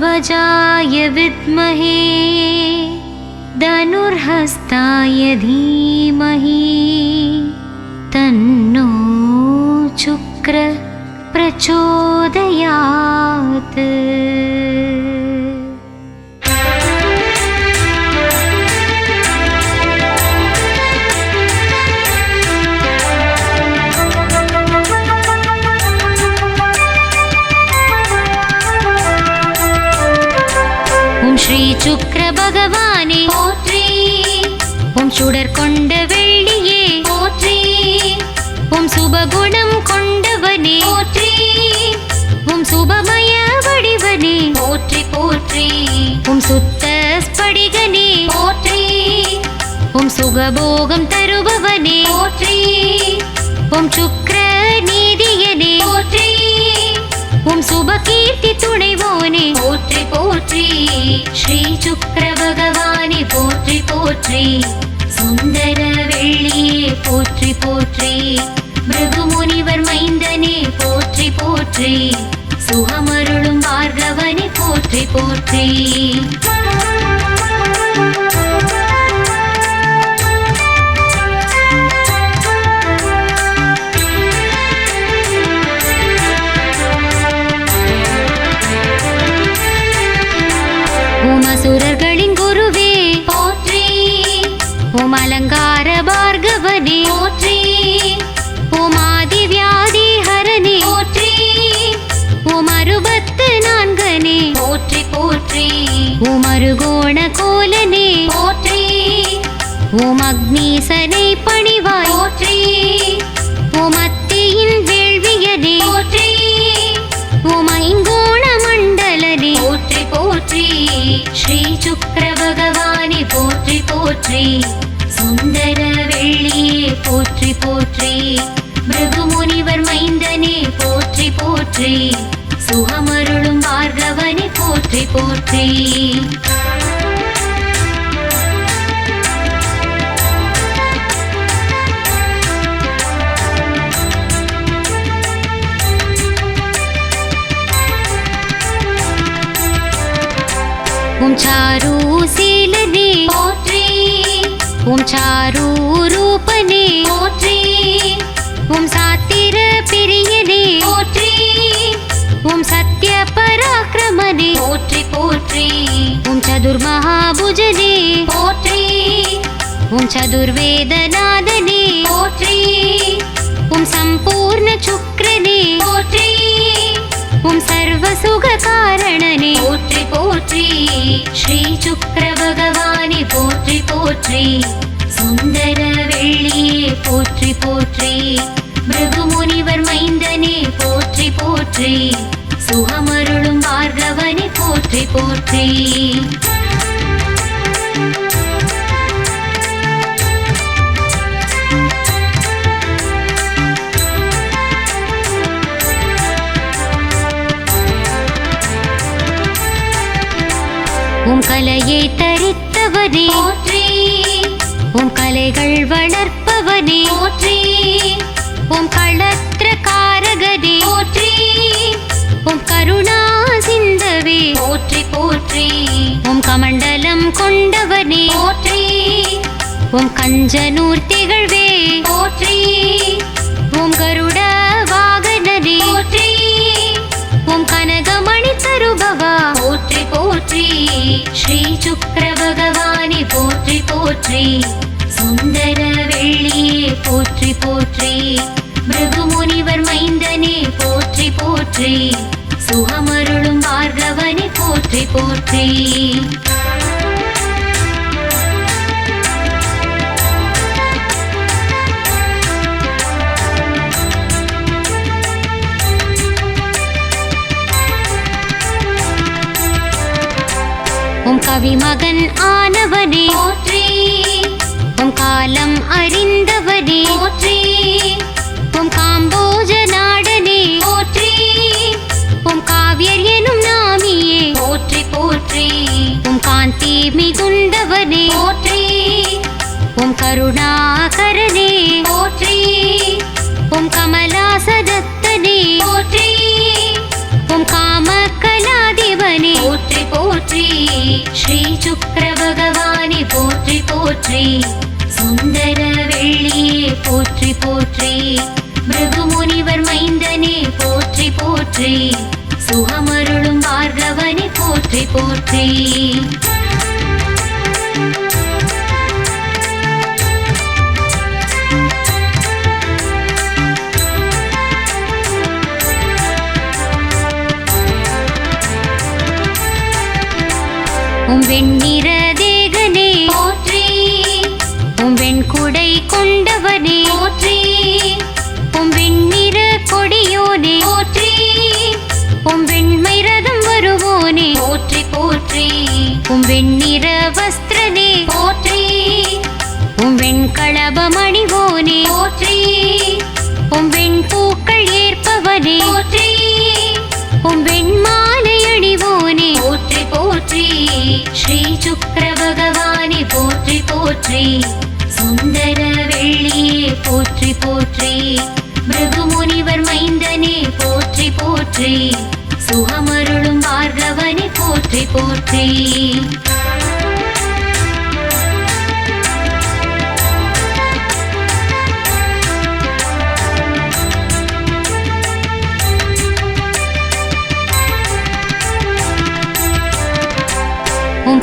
ध्वजाय विद्महे धनुर्हस्ताय धीमहि तन्नो शुक्र प्रचोदयात् சுகபோகம் தருபவனே. போற்றி. ஓம் சுக்ர நீதியனே. போற்றி. ஓம் சுபகீர்த்தி துணைவோனே. போற்றி போற்றி. ஸ்ரீ சுக்ர பகவானே போற்றி போற்றி. சுந்தர வெள்ளியே போற்றி போற்றி. பிருகு முனிவர் மைந்தனே போற்றி போற்றி. சுகமருளும் பார்கவனே போற்றி போற்றி. போற்றி ஓம் ஆதி வியாதி ஹரனே போற்றி ஓம் அறுபத்து நான்கனே போற்றி போற்றி. ஓம் அருகோண கோலனே போற்றி. ஓம் அக்னீசனை பணிவாய் போற்றி. ஓம் அத்தியின் வேள்வியனே போற்றி. ஓம் ஐங்கோண மண்டலனே போற்றி போற்றி. ஸ்ரீ சுக்ர பகவானே போற்றி போற்றி. போற்றி முனிவர் மைந்தனே போற்றி போற்றி. சுகமருளும் பார்கவனே போற்றி போற்றி. ஓம் சாரு சீலனே போற்றி. ஓம் சாரு ரூபனே போற்றி. போற்றி. ஓம் சதுர்மகாபுஜனே போற்றி. ஓம் சதுர்வேதநாதனே போற்றி. ஓம் சம்பூர்ண சுக்ரனே. போற்றி. ஓம் சர்வ சுக காரணனே. போற்றி போற்றி. ஸ்ரீ சுக்ர பகவானே போற்றி போற்றி. சுந்தர வெள்ளியே போற்றி போற்றி. பிருகு முனிவர் மைந்தனே போற்றி போற்றி. போற்றி போற்றி உம் கலையை தரித்தவனே. போற்றி உம் கலைகள் வளர்ப்பவனே. போற்றி உம் களத்திர காரகனே போற்றி உம் கருணா சிந்தவே போற்றி போற்றி. உம் கமண்டலம் கொண்டவனே. போற்றி. உம் கஞ்சனூர் திகழ்வே. போற்றி. உம் கருட வாகனனே. போற்றி. ஓம் கனகமணி தருபவா. போற்றி போற்றி. ஸ்ரீ சுக்ர பகவானே. போற்றி போற்றி. சுந்தர வெள்ளியே. போற்றி போற்றி. பிருகு முனிவர் மைந்தனே. போற்றி போற்றி. சுகமருளும் பார்கவனை போற்றி போற்றி. உம் கவிமகன் ஆனவனே போற்றி. உம் காலம் அறிந்தவனே போற்றி போற்றி. உம் காந்தி மிகுந்தவனே. போற்றி. உம் கருணாகரனே. போற்றி. உம் கமலாசதத்தனே. போற்றி. உம் காம கலாதிபனே போற்றி போற்றி. ஸ்ரீ சுக்கர பகவானே போற்றி போற்றி. சுந்தர வெள்ளியே போற்றி போற்றி. பிருகு முனிவர் மைந்தனே போற்றி போற்றி. சுகமருளும் பார்கவனை போற்றி போற்றி. போற்றி. உம் வெண்ணிற வஸ்திரனே போற்றி. உம் வெண்களபம் மணிவோனே போற்றி. உம் வெண் பூக்கள் ஏற்பவனே போற்றி. உம் வெண்மாலை அணிவோனே போற்றி போற்றி. ஸ்ரீ சுக்கர பகவானே போற்றி போற்றி. சுந்தர வெள்ளியே போற்றி போற்றி. பிருகு முனிவர் மைந்தனே போற்றி போற்றி. சுகமருளும் பார்கவனே போற்றி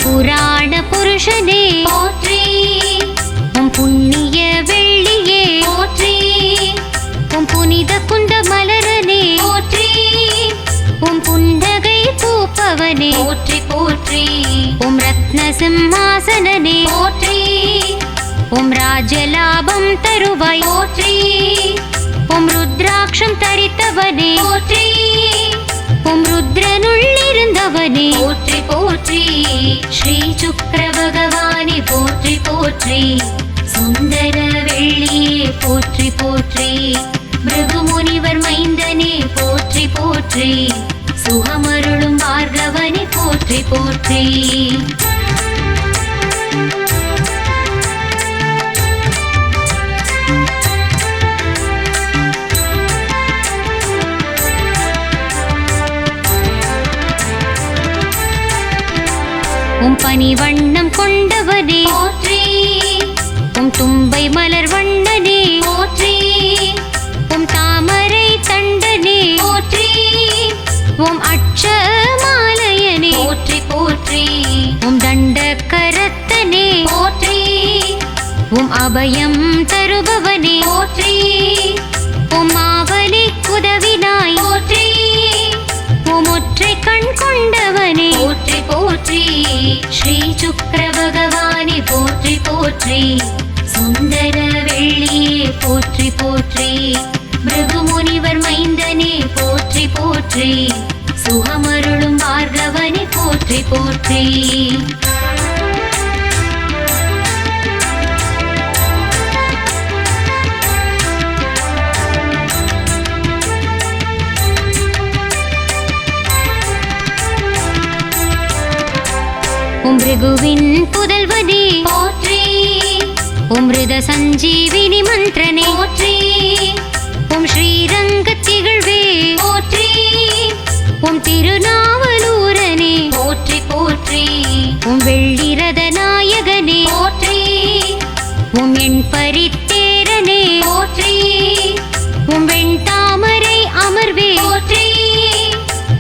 புராண புருஷனே போற்றி. உம் ரத்ன சிம்மாசனனே போற்றி. உம் ராஜலாபம் தருவாய் போற்றி. உம் ருத்ராட்சம் தரித்தவனே போற்றி. உம் ருத்ரனுள்ளிருந்தவனே போற்றி போற்றி. ஸ்ரீ சுக்ர பகவானே போற்றி போற்றி. சுந்தர வெள்ளியே போற்றி போற்றி. பிருகு முனிவர் மைந்தனே போற்றி போற்றி. சுகமருளும் பார்கவனே போற்றி போற்றி. உம் பனி வண்ணம் கொண்டவனே போற்றி. உம் தும்பை மலர் வண்ணனே போற்றி. உம் தண்ட கரத்தனே போற்றி. உம் அபயம் தருபவனே. போற்றி. உம் ஆவலி உதவினாய். போற்றி. உம் ஒற்றை கண் கொண்டவனே. போற்றி போற்றி. ஸ்ரீ சுக்கர பகவானே போற்றி போற்றி. சுந்தர வெள்ளியே போற்றி போற்றி. மிருகு முனிவர் மைந்தனே போற்றி போற்றி. சுகமருளும் பார்கவனை போற்றி போற்றி. உம் ரிகுவின் புதல்வனே போற்றி. உம் ரித சஞ்சீவினி மந்திரனே போற்றி. உம் ஸ்ரீரங்க திகழ்வே போற்றி. உம் திருநாவலூரனே போற்றி போற்றி. உம் வெள்ளிரத நாயகனே போற்றி. உம் எண் பரித்தேரனே போற்றி. உம் வெண்தாமரை அமர்வே போற்றி.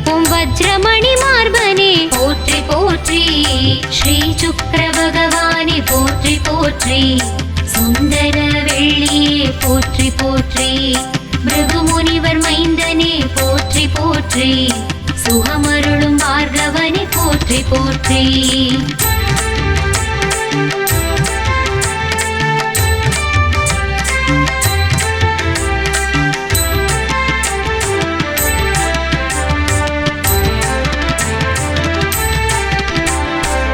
உம் வஜ்ரமணி மார்பனே. போற்றி போற்றி. ஸ்ரீ சுக்கர பகவானே போற்றி போற்றி. சுந்தர வெள்ளியே போற்றி போற்றி. பிருகு முனிவர் மைந்தனே போற்றி போற்றி. சுகமருளும் பார்கவனே போற்றி போற்றி.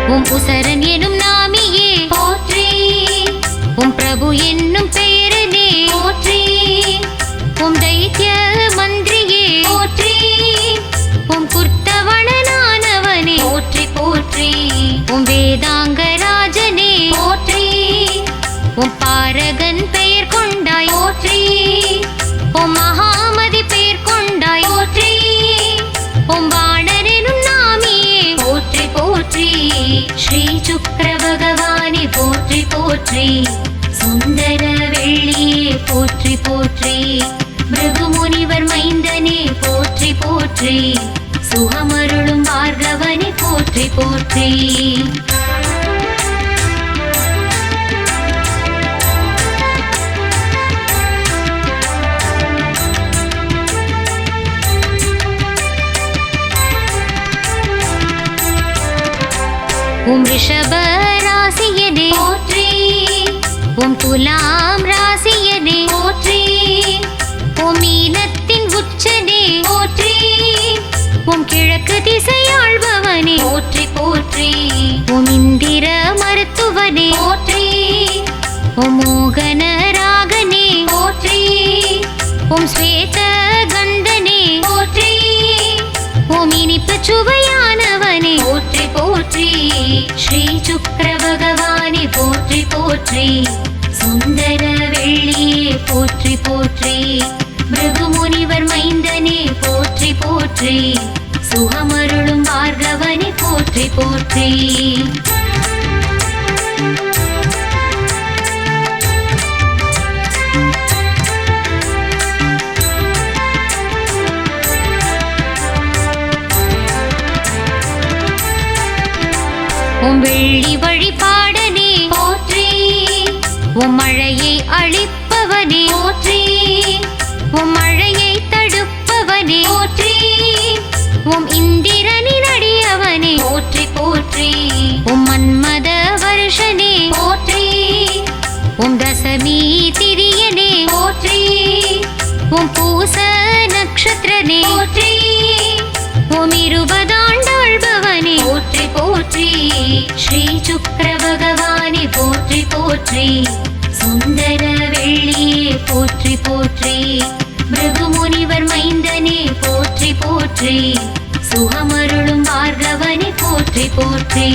உம் உசரன் எனும் நாமியே போற்றி. உம் பிரபு என்னும் போற்றி. உன் வேதாங்க ராஜனே போற்றி. உன் பாரகன் பெயர் கொண்டாய் போற்றி. உன் மகாமதி பெயர் கொண்டாய் போற்றி. உன் வாணனும் நாமியே போற்றி போற்றி. ஸ்ரீ சுக்கர பகவானே போற்றி போற்றி. சுந்தர வெள்ளியே போற்றி போற்றி. பிருகு முனிவர் மைந்தனே போற்றி போற்றி. போற்றி உம் ரிஷப ராசியனே போற்றி உம் துலாம் ராசியனே போற்றி உம் மீனத்தின் உச்சனே போற்றி உம் கிழக்கு திசையாள்பவனே போற்றி போற்றி. உம் இந்திர மருத்துவனே. போற்றி. உம் மோகன போற்றி போற்றி. சுந்தர வெள்ளியே போற்றி போற்றி. பிருகு முனிவர் மைந்தனே போற்றி போற்றி. சுகமருளும் பார்கவனே போற்றி போற்றி.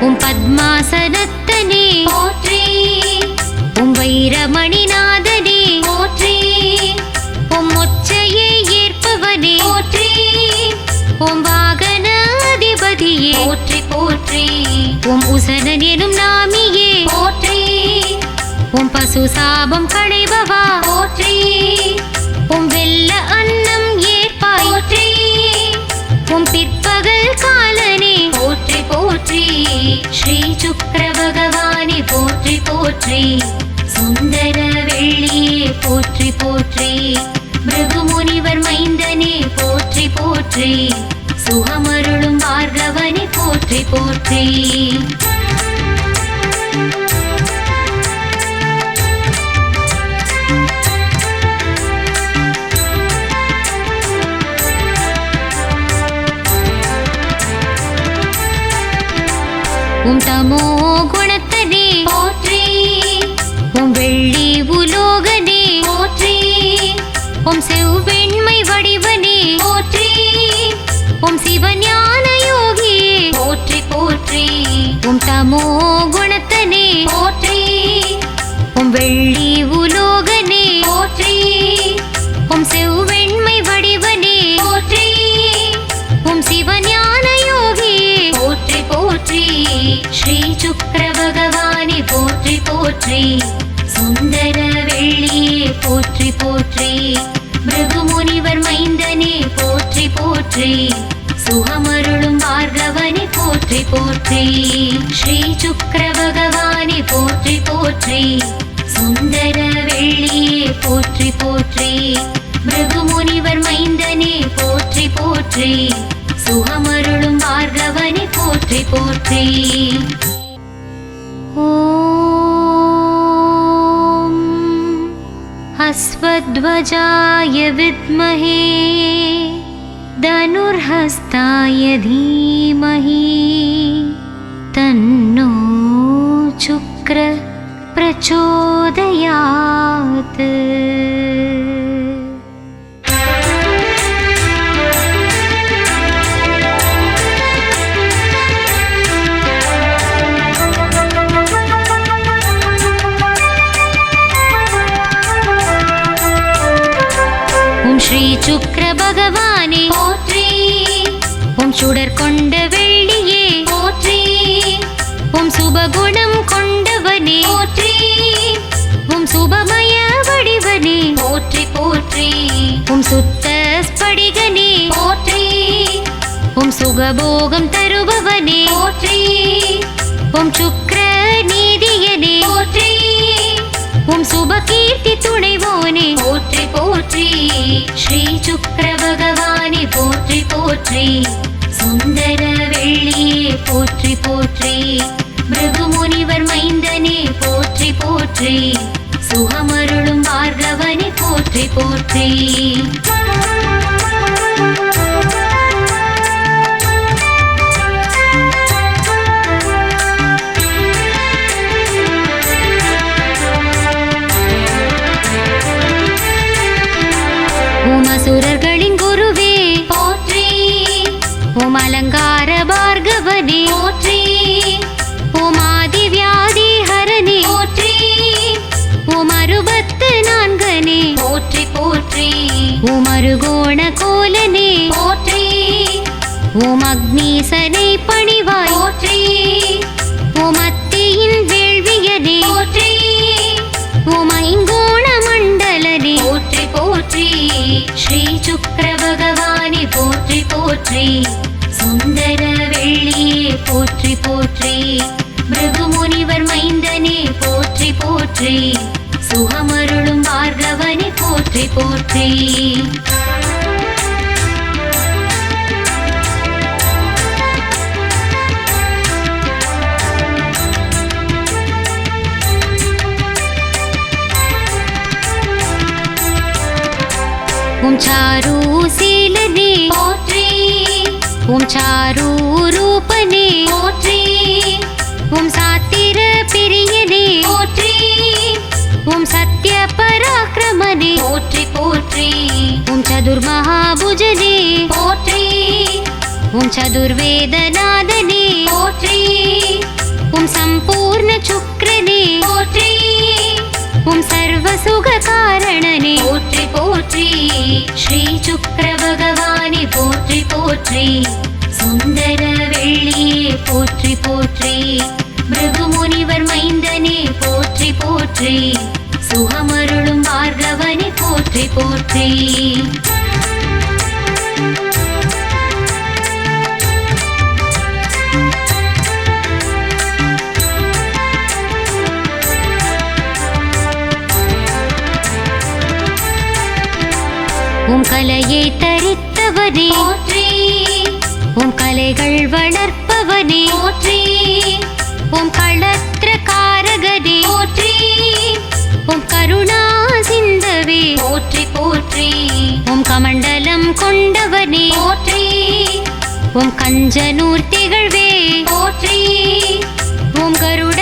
உன் பத்மாசனத்தனே வீரமணிநாதனே போற்றி. உம் மொச்சையை ஏற்பவனே போற்றி. உம் வாகன போற்றி போற்றி. உம் உசனன் எனும் நாமியே போற்றி. உம் பசு சாபம் களைபவா போற்றி. உம் வெள்ள அன்னம் ஏற்பாய் போற்றி. உம் பிற்பகல் காலனே போற்றி போற்றி. ஸ்ரீ சுக்கர பகவானே போற்றி போற்றி. சுந்தர வெள்ளியே போற்றி போற்றி. பிருகு முனிவர் மைந்தனே போற்றி போற்றி. சுகமருளும் பார்கவனே போற்றி போற்றி. உம் தமோ உம் செவ்வெண்மை வடிவனே. போற்றி. உம் சிவஞான யோகியே. போற்றி போற்றி. உம் தமோ குணத்தனே. போற்றி. உம் வெள்ளி உலோகனே. போற்றி. உம் செவ்வெண்மை வடிவனே. போற்றி. உம் சிவஞான யோகியே. போற்றி போற்றி. ஸ்ரீ சுக்கர பகவானே போற்றி போற்றி. போற்றி போற்றி. பிருகு முனிவர் மைந்தனே போற்றி போற்றி. சுகமருளும் பார்கவனே போற்றி போற்றி. ஸ்ரீ சுக்கர பகவானே போற்றி போற்றி. சுந்தர வெள்ளியே போற்றி போற்றி. பிருகு முனிவர் மைந்தனே போற்றி போற்றி. சுகமருளும் பார்கவனே போற்றி போற்றி. अश्वध्वजाय विद्महे धनुर्हस्ताय धीमहि तन्नो शुक्र प्रचोदयात् உம் சுத்த ஸ்படிகனே போற்றி. உம் சுகபோகம் தருபவனே போற்றி. உம் சுக்ர நீதியனே போற்றி. உம் சுபகீர்த்தி துணைவோனே போற்றி போற்றி. ஸ்ரீ சுக்ர பகவானே போற்றி போற்றி. சுந்தர வெள்ளியே போற்றி போற்றி. பிருகு முனிவர் மைந்தனே போற்றி போற்றி. சுகமருளும் பார்கவனை போற்றி போற்றி. உமசுரர்களின் குருவே போற்றி. உமலங்கா போற்றி உம் அருகோண கோலனே போற்றி. உம் அக்னீசனை பணிவாய். போற்றி. உம் அத்தியின் வேள்வியனே போற்றி. உம் ஐங்கோண மண்டலனே போற்றி போற்றி. ஸ்ரீ சுக்ர பகவானே போற்றி போற்றி. சுந்தர வெள்ளியே போற்றி போற்றி. பிருகு முனிவர் மைந்தனே போற்றி போற்றி. போற்றி போற்றி. உம் சாரு சீலனே போற்றி. உம் சாரு ரூபனே போற்றி. உம் சாத்திர பிரியனே போற்றி. சதுர்வேதநாதனே. போற்றி. உம் சம்பூர்ண சுக்ரனே. போற்றி. உம் சர்வ சுக காரணனே போற்றி போற்றி. ஸ்ரீ சுக்ர பகவானே போற்றி போற்றி. சுந்தர வெள்ளியே போற்றி போற்றி. பிருகு முனிவர் மைந்தனே போற்றி போற்றி. சுகமருளும் பார்கவனே போற்றி போற்றி. கலையை தரித்தவனே. உம் கலைகள் வளர்ப்பவனே. உம் களத்திர காரகனே. போற்றி. உம் கருணா சிந்தவே. போற்றி போற்றி. உம் கமண்டலம் கொண்டவனே. போற்றி. உம் கஞ்சனூர் திகழ்வே. போற்றி. உம் கருட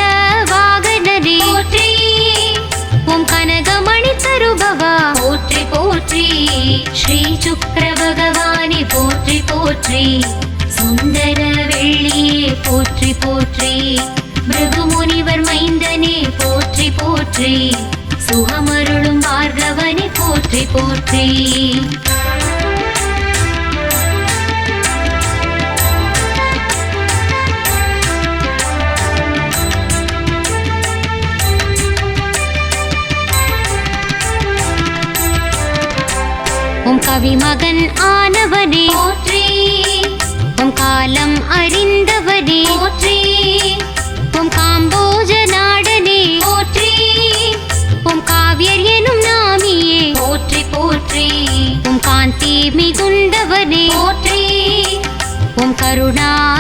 ஸ்ரீ சுக்ர பகவானே போற்றி போற்றி. சுந்தர வெள்ளியே போற்றி போற்றி. பிருகுமுனிவர் மைந்தனே போற்றி போற்றி. சுகமருளும் பார்கவனே போற்றி போற்றி. கவிமகன் ஆனவனே. போற்றி. உம் காலம் அறிந்தவனே. போற்றி. உம் காம்போஜ நாடனே. போற்றி. உம் காவியர் எனும் நாமியே. போற்றி போற்றி. உம் காந்தி மிகுந்தவனே. போற்றி. உம் கருணாகரனே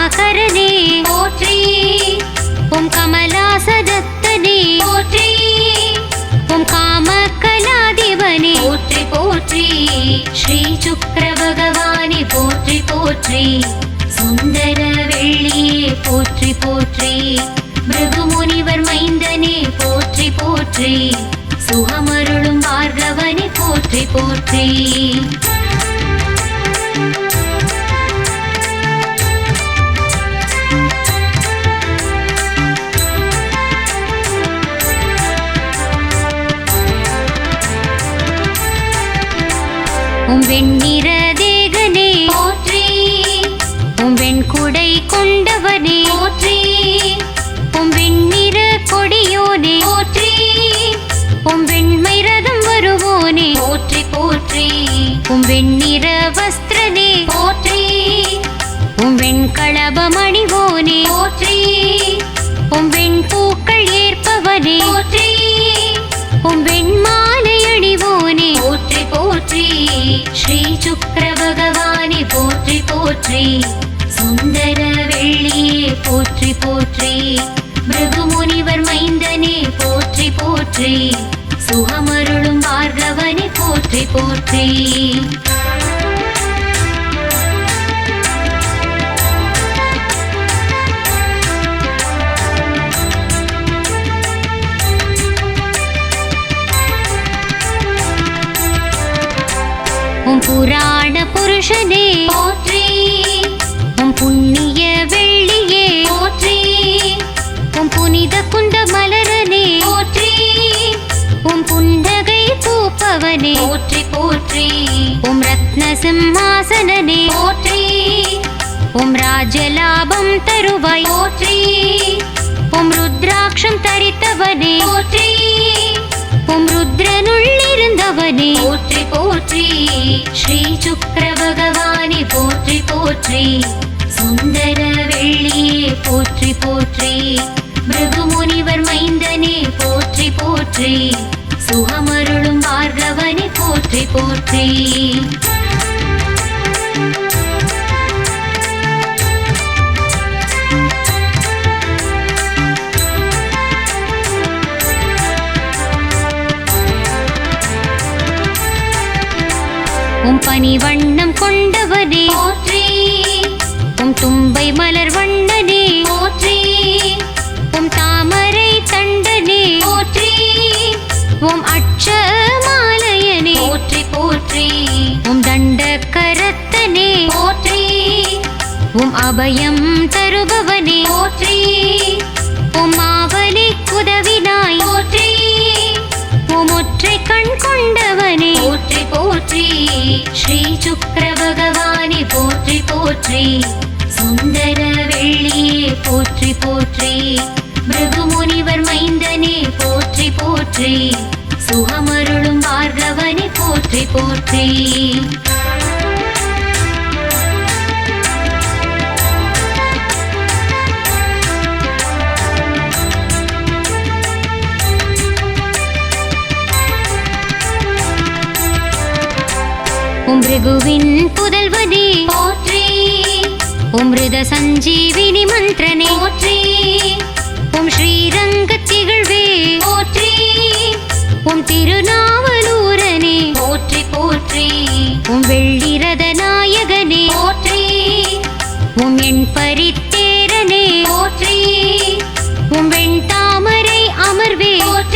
போற்றி. சுந்தர வெள்ளியே போற்றி போற்றி. பிருகு முனிவர் மைந்தனே போற்றி போற்றி. சுகமருளும் பார்கவனே போற்றி போற்றி. உம் வெண்ணிற ஆண்டவனே போற்றி உம் வெண்ணிற கொடியோனே போற்றி உம் வெண்மை ரதம் வருவோனே சுந்தர வள்ளியே போற்றி போற்றி மிருகுமுனிவர் மைந்தனே போற்றி போற்றி சுகமருளும் பார்கவனே போற்றி போற்றி. புராண புருஷனே போற்றி பூப்பவனே போற்றி போற்றி. உம் ரத்ன சிம்மாசனனே. போற்றி. உம் ராஜலாபம் தருவாய். போற்றி. உம் ருத்ராட்சம் தரித்தவனே. போற்றி. உம் ருத்ரனுள்ளிருந்தவனே போற்றி போற்றி. ஸ்ரீ சுக்கர பகவானே போற்றி போற்றி. சுந்தர வெள்ளியே போற்றி போற்றி. பிருகு முனிவர் மைந்தனே போற்றி போற்றி. அருகமருளும் பார்கவனை போற்றி போற்றி. பணிவன் அபயம் தருபவனே. போற்றி. உம் ஆவலி குதவினாய் போற்றி. உம் ஒற்றை கண் கொண்டவனே. போற்றி போற்றி. ஸ்ரீ சுக்கர பகவானே போற்றி போற்றி. சுந்தர வெள்ளியே போற்றி போற்றி. பிருகு முனிவர் மைந்தனே போற்றி போற்றி. சுகமருளும் பார்கவனே போற்றி போற்றி. உம் பிருகுவின் புதல்வனே. போற்றி. உம் ரித சஞ்சீவினி மந்திரனே. போற்றி. உம் ஸ்ரீரங்க திகழ்வே. போற்றி. உம் திருநாவலூரனே. போற்றி போற்றி. உம் வெள்ளிரத நாயகனே. போற்றி. உம் எண் பரித்தேரனே. போற்றி. உம் வெண் தாமரை அமர்வே. போற்றி.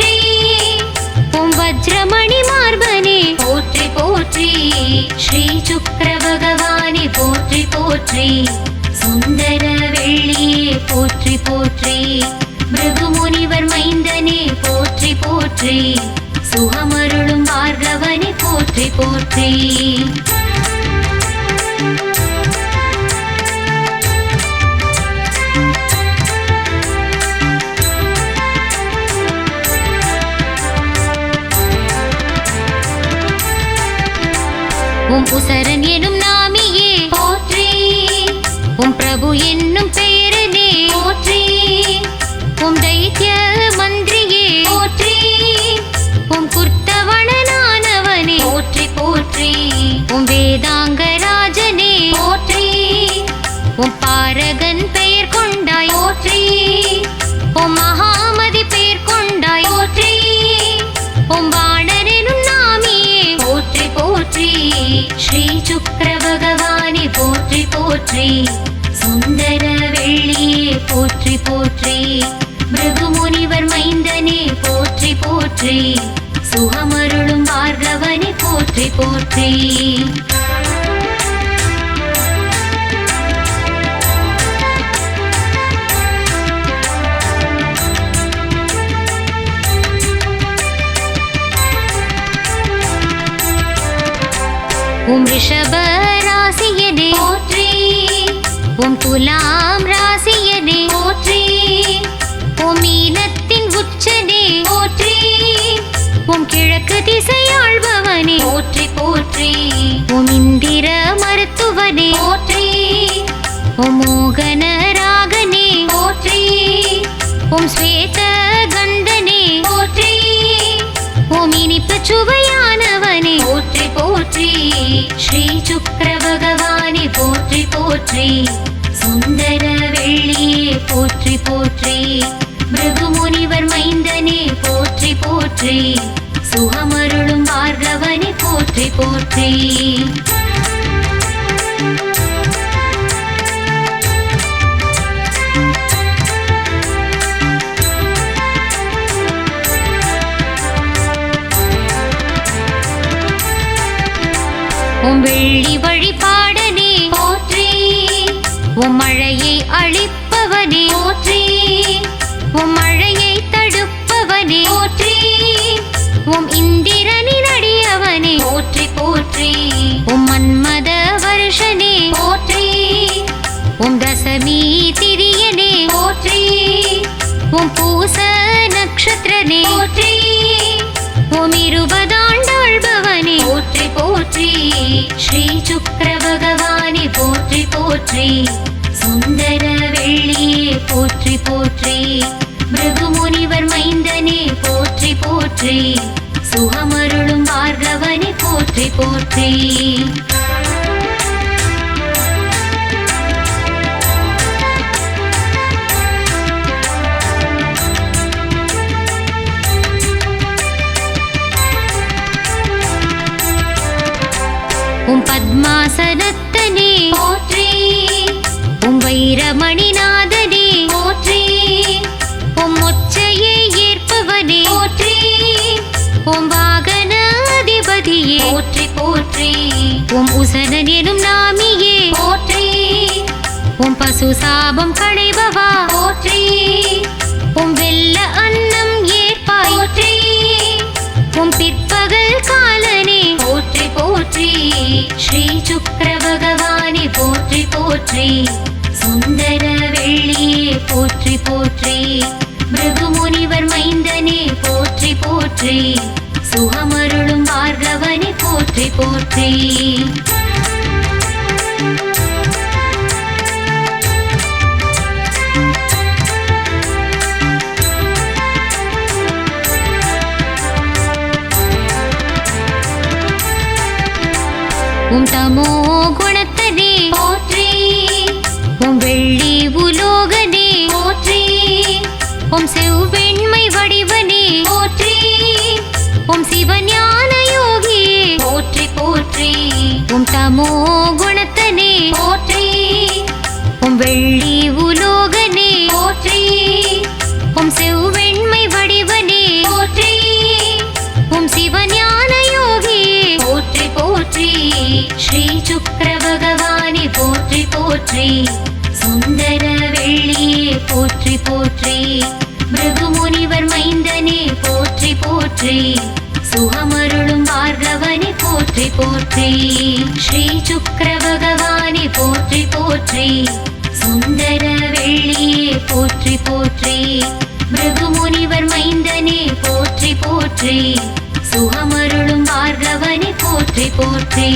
போற்றி போற்றி சுந்தர வெள்ளியே போற்றி போற்றி. பிருகு முனிவர் மைந்தனே போற்றி போற்றி. சுகமருளும் பார்கவனே போற்றி போற்றி. உம் புசரன் எனும் என்னும் பெயரனே போற்றி. உம் தைத்திய மந்திரியே போற்றி. உம் குர்த்தவணனானவனே போற்றி போற்றி. உம் வேதாங்க ராஜனே போற்றி. உம் பாரகன் பெயர் கொண்டாய் போற்றி. உம் மகாமதி பெயர் கொண்டாய் போற்றி. உம் வாணரெனும் நாமியே போற்றி போற்றி. ஸ்ரீ சுக்கர பகவானே போற்றி போற்றி. சுந்தர வெள்ளியே போற்றி போற்றி. பிருகு முனிவர் மைந்தனே போற்றி போற்றி. சுகமருளும் பார்கவனே போற்றி போற்றி. உம் ரிஷப ராசியனே துலாம் ராசியனே போற்றி. உம் மீனத்தின் உச்சனே போற்றி. உம் கிழக்கு திசையாழ்பவனே போற்றி போற்றி போற்றி. ஓம் இந்திர மருத்துவனே போற்றி. ஓம் மோகன ராகனே போற்றி. உம் ஸ்வேத கந்தனே போற்றி. உம் இனிப்பு சுவையானவனே போற்றி போற்றி. ஸ்ரீ சுக்கர பகவானே போற்றி போற்றி. போற்றி. ஸ்ரீ சுக்கர பகவானே போற்றி போற்றி. சுந்தர வெள்ளியே போற்றி போற்றி. பிருகு முனிவர் மைந்தனே போற்றி போற்றி. சுகமருளும் பார்கவனே போற்றி போற்றி. பத்மாசனத்தனே போற்றி. ஓம் வைரமணிநாதனே. போற்றி. ஓம் மொச்சையை ஏற்பவனே. போற்றி. ஓம் வாகன அதிபதியே போற்றி போற்றி. ஓம் உசனன் எனும் நாமியே. போற்றி. ஓம் பசு சாபம் களைபவா. போற்றி. ஓம் வெல்ல அன்னம் ஏற்பாய். போற்றி. ஓம் பிற்பகல் காலனே போற்றி. ஸ்ரீ சுக்கர பகவானை போற்றி போற்றி. சுந்தர வெள்ளியே போற்றி போற்றி. பிருகுமுனிவர் மைந்தனே போற்றி போற்றி. சுகமருளும் பார்கவனை போற்றி போற்றி. உம் தமோ குணத்தனே போற்றி. உம் வெள்ளி உலோகனே போற்றி. உம் செவ்வெண்மை வடிவனே போற்றி. உம் சிவஞான யோகியே போற்றி போற்றி. உம் தமோ குணத்தனே போற்றி. போற்றி. சுந்தர வெள்ளியே போற்றி போற்றி. பிருகு முனிவர் மைந்தனே போற்றி போற்றி. சுகமருளும் பார்கவனே போற்றி போற்றி. ஸ்ரீ சுக்கர பகவானே போற்றி போற்றி. சுந்தர வெள்ளியே போற்றி போற்றி. பிருகு முனிவர் மைந்தனே போற்றி போற்றி. சுகமருளும் பார்கவனே போற்றி போற்றி.